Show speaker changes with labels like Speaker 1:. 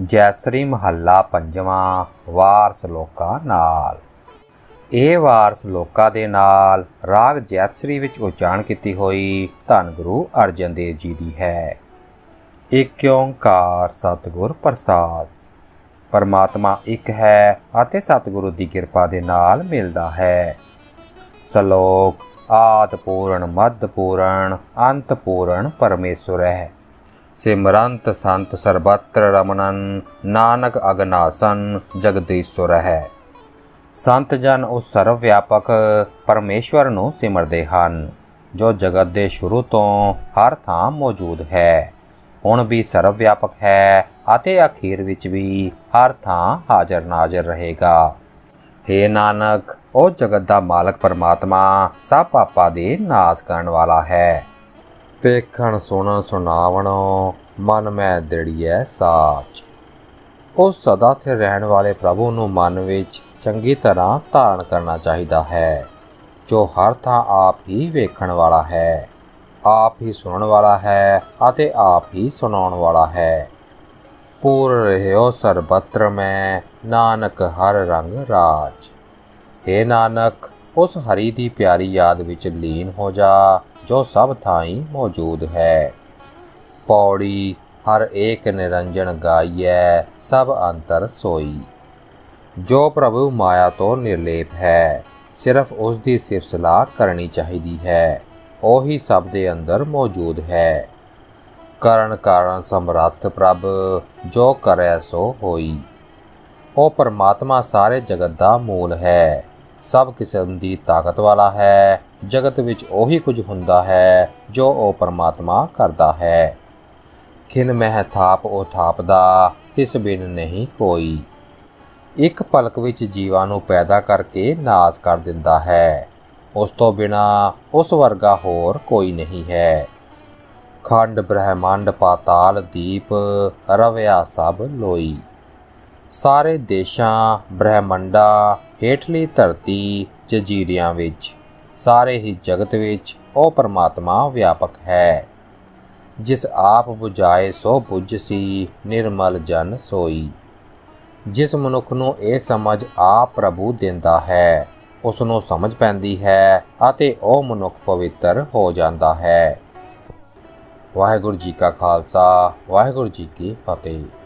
Speaker 1: ਜੈਸਰੀ ਮਹੱਲਾ ਪੰਜਵਾਂ ਵਾਰਸ ਲੋਕਾਂ ਨਾਲ। ਇਹ ਵਾਰਸ ਲੋਕਾਂ ਦੇ ਨਾਲ ਰਾਗ ਜੈਤਸਰੀ ਵਿੱਚ ਉਚਾਰਨ ਕੀਤੀ ਹੋਈ ਧੰਨ ਗੁਰੂ ਅਰਜਨ ਦੇਵ ਜੀ ਦੀ ਹੈ। ਇੱਕ ਓੰਕਾਰ ਸਤਿਗੁਰ ਪ੍ਰਸਾਦ। ਪਰਮਾਤਮਾ ਇੱਕ ਹੈ ਅਤੇ ਸਤਿਗੁਰੂ ਦੀ ਕਿਰਪਾ ਦੇ ਨਾਲ ਮਿਲਦਾ ਹੈ। ਸ਼ਲੋਕ, ਆਦ ਪੂਰਨ ਮਦ ਪੂਰਨ, ਅੰਤ ਪੂਰਨ ਪਰਮੇਸ਼ਰ ਹੈ। ਸਿਮਰੰਤ ਸੰਤ ਸਰਬੱਤਰ ਰਮਨਨ ਨਾਨਕ ਅਗਨਾਸਨ ਜਗਦੀਸ਼ਵਰ ਹੈ। ਸੰਤ ਜਨ ਉਸ ਸਰਵ ਵਿਆਪਕ ਪਰਮੇਸ਼ਵਰ ਨੂੰ ਸਿਮਰਦੇ ਹਨ, ਜੋ ਜਗਤ ਦੇ ਸ਼ੁਰੂ ਤੋਂ ਹਰ ਥਾਂ ਮੌਜੂਦ ਹੈ। ਹੁਣ ਵੀ ਸਰਵ ਵਿਆਪਕ ਹੈ ਅਤੇ ਅਖੀਰ ਵਿੱਚ ਵੀ ਹਰ ਥਾਂ ਹਾਜ਼ਰ ਨਾਜ਼ਰ ਰਹੇਗਾ। हे ਨਾਨਕ, ਉਹ ਜਗਤ ਦਾ ਮਾਲਕ ਪਰਮਾਤਮਾ, ਸਭ ਪਾਪਾਂ ਦੇ ਨਾਸ ਕਰਨ ਵਾਲਾ ਹੈ। ਵੇਖਣ ਸੁਣਨ, ਸੁਣਾਵਣੋ ਮਨ ਮੈਂ ਦ੍ਰਿੜੀਐ ਸਾਚ। ਉਹ ਸਦਾ 'ਤੇ ਰਹਿਣ ਵਾਲੇ ਪ੍ਰਭੂ ਨੂੰ ਮਨ ਵਿੱਚ ਚੰਗੀ ਤਰ੍ਹਾਂ ਧਾਰਨ ਕਰਨਾ ਚਾਹੀਦਾ ਹੈ, ਜੋ ਹਰ ਥਾਂ ਆਪ ਹੀ ਵੇਖਣ ਵਾਲਾ ਹੈ, ਆਪ ਹੀ ਸੁਣਨ ਵਾਲਾ ਹੈ ਅਤੇ ਆਪ ਹੀ ਸੁਣਾਉਣ ਵਾਲਾ ਹੈ। ਪੂਰ ਰਹਿਓ ਸਰਬੱਤਰ ਮੈਂ, ਨਾਨਕ ਹਰ ਰੰਗ ਰਾਜ। ਏ ਨਾਨਕ, ਉਸ ਹਰੀ ਦੀ ਪਿਆਰੀ ਯਾਦ ਵਿੱਚ ਲੀਨ ਹੋ ਜਾ ਜੋ ਸਭ ਥਾਈ ਮੌਜੂਦ ਹੈ। ਪੌੜੀ ਹਰ ਏਕ ਨਿਰੰਜਨ ਗਾਈਐ, ਸਭ ਅੰਤਰ ਸੋਈ। ਜੋ ਪ੍ਰਭੂ ਮਾਇਆ ਤੋਂ ਨਿਰਲੇਪ ਹੈ, ਸਿਰਫ ਉਸ ਦੀ ਸਿਫਤ ਕਰਨੀ ਚਾਹੀਦੀ ਹੈ। ਉਹੀ ਸਭ ਦੇ ਅੰਦਰ ਮੌਜੂਦ ਹੈ। ਕਰਨ ਕਾਰਨ ਸਮਰੱਥ ਪ੍ਰਭ, ਜੋ ਕਰੈ ਸੋ ਹੋਈ। ਉਹ ਪਰਮਾਤਮਾ ਸਾਰੇ ਜਗਤ ਦਾ ਮੂਲ ਹੈ। ਸਭ ਕਿਸਮ ਦੀ ਤਾਕਤ ਵਾਲਾ ਹੈ। ਜਗਤ ਵਿੱਚ ਉਹੀ ਕੁਝ ਹੁੰਦਾ ਹੈ ਜੋ ਉਹ ਪਰਮਾਤਮਾ ਕਰਦਾ ਹੈ। ਖਿਨ ਮਹਿ ਥਾਪ ਉਹ ਥਾਪਦਾ, ਤਿਸ ਬਿਨ ਨਹੀਂ ਕੋਈ। ਇੱਕ ਪਲਕ ਵਿੱਚ ਜੀਵਾਂ ਨੂੰ ਪੈਦਾ ਕਰਕੇ ਨਾਸ ਕਰ ਦਿੰਦਾ ਹੈ। ਉਸ ਤੋਂ ਬਿਨਾ ਉਸ ਵਰਗਾ ਹੋਰ ਕੋਈ ਨਹੀਂ ਹੈ। ਖੰਡ, ਬ੍ਰਹਿਮੰਡ, ਪਾਤਾਲ, ਦੀਪ, ਰਵਿਆ ਸਭ ਲੋਈ। ਸਾਰੇ ਦੇਸ਼ਾਂ, ਬ੍ਰਹਿਮੰਡਾਂ ਹੇਠਲੀ ਧਰਤੀ, ਜਜੀਰਿਆਂ ਵਿੱਚ। ਸਾਰੇ ਹੀ ਜਗਤ ਵਿੱਚ ਉਹ ਪਰਮਾਤਮਾ ਵਿਆਪਕ ਹੈ। ਜਿਸ ਆਪ 부ਝਾਏ ਸੋ 부ਝ ਸੀ, ਨਿਰਮਲ ਜਨ ਸੋਈ। ਜਿਸ ਮਨੁੱਖ ਨੂੰ ਇਹ ਸਮਝ ਆਪ ਪ੍ਰਭੂ ਦਿੰਦਾ ਹੈ ਉਸ ਨੂੰ ਸਮਝ ਪੈਂਦੀ ਹੈ ਅਤੇ ਉਹ ਮਨੁੱਖ ਪਵਿੱਤਰ ਹੋ ਜਾਂਦਾ ਹੈ। ਵਾਹਿਗੁਰੂ ਜੀ ਕਾ ਖਾਲਸਾ, ਵਾਹਿਗੁਰੂ ਜੀ ਕੀ ਫਤਿਹ।